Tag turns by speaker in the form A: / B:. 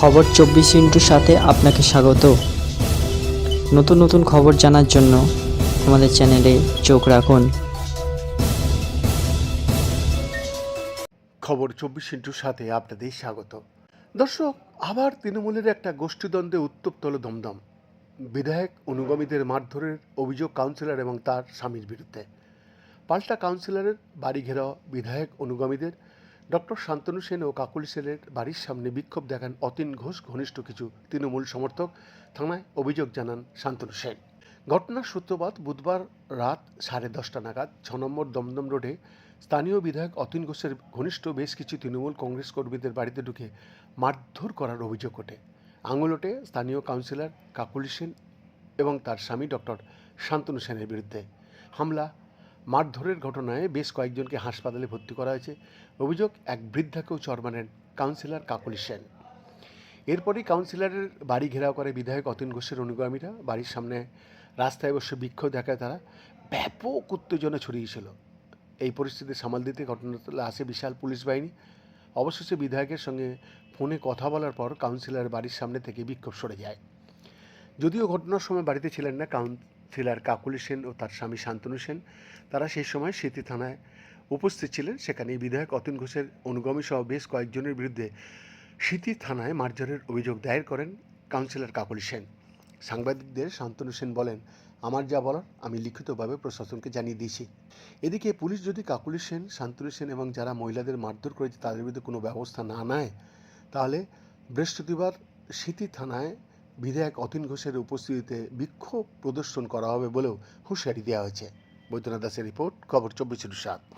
A: খবর চব্বিশ ইন্টুর সাথে আপনাকে স্বাগত। নতুন নতুন খবর জানার জন্য আমাদের চ্যানেলে চোখ রাখুন।
B: খবর চব্বিশ ইন্টুর সাথে আপনাদের স্বাগত। দর্শক, আবার তৃণমূলের একটা গোষ্ঠীদ্বন্দ্বে উত্তপ্ত হল দমদম। বিধায়ক অনুগামীদের মারধরের অভিযোগ কাউন্সিলর এবং তার স্বামীর বিরুদ্ধে। পাল্টা কাউন্সিলরের বাড়ি ঘেরাও বিধায়ক অনুগামীদের ডক্টর শান্তনু সেন ও কাকুল সেনের বাড়ির সামনে বিক্ষোভ দেখান অতীন ঘোষ, ঘনিষ্ঠ কিছু তৃণমূল সমর্থক। থানায় অভিযোগ জানান শান্তনু সেন। ঘটনার সূত্রপাত বুধবার রাত সাড়ে দশটা নাগাদ ছ নম্বর দমদম রোডে স্থানীয় বিধায়ক অতীন ঘোষের ঘনিষ্ঠ বেশ কিছু তৃণমূল কংগ্রেস কর্মীদের বাড়িতে ঢুকে মারধর করার অভিযোগ ওঠে। আঙুলোটে স্থানীয় কাউন্সিলর কাকুলি সেন এবং তার স্বামী ডক্টর শান্তনু সেনের বিরুদ্ধে হামলা মারধরের ঘটনায় বেশ কয়েকজনকে হাসপাতালে ভর্তি করা হয়েছে। অভিযোগ, এক বৃদ্ধাকেও চর মানেন কাউন্সিলর কাকলি সেন। এরপরই কাউন্সিলরের বাড়ি ঘেরাও করে বিধায়ক অতীন ঘোষের অনুগামীরা। বাড়ির সামনে রাস্তায় বসে বিক্ষোভ দেখায় তারা। ব্যাপক উত্তেজনা ছড়িয়েছিল এই পরিস্থিতি সামাল দিতে ঘটনাস্থলে আসে বিশাল পুলিশ বাহিনী। অবশেষে বিধায়কের সঙ্গে ফোনে কথা বলার পর কাউন্সিলরের বাড়ির সামনে থেকে বিক্ষোভ সরে যায়। যদিও ঘটনার সময় বাড়িতে ছিলেন না কাউন্সিলর কাকুলি সেন ও তার স্বামী শান্তনু সেন, তারা সেই সময় স্মৃতি থানায় উপস্থিত ছিলেন। সেখানে বিধায়ক অতীন ঘোষের অনুগামী সহ বেশ কয়েকজনের বিরুদ্ধে স্মৃতি থানায় মারধরের অভিযোগ দায়ের করেন কাউন্সিলর কাকুলি সেন। সাংবাদিকদের শান্তনু সেন বলেন, আমার যা বলার, আমি লিখিতভাবে প্রশাসনকে জানিয়ে দিয়েছি। এদিকে পুলিশ যদি কাকুলি সেন, শান্তনু সেন এবং যারা মহিলাদের মারধর করেছে তাদের বিরুদ্ধে কোনো ব্যবস্থা না নেয়, তাহলে বৃহস্পতিবার স্মৃতি থানায় বিধায়ক অতীন ঘোষের উপস্থিতিতে বিক্ষোভ প্রদর্শন করা হবে বলেও হুঁশিয়ারি দেওয়া হয়েছে। বৈদ্যনাথ দাসের রিপোর্ট, খবর চব্বিশ সাত।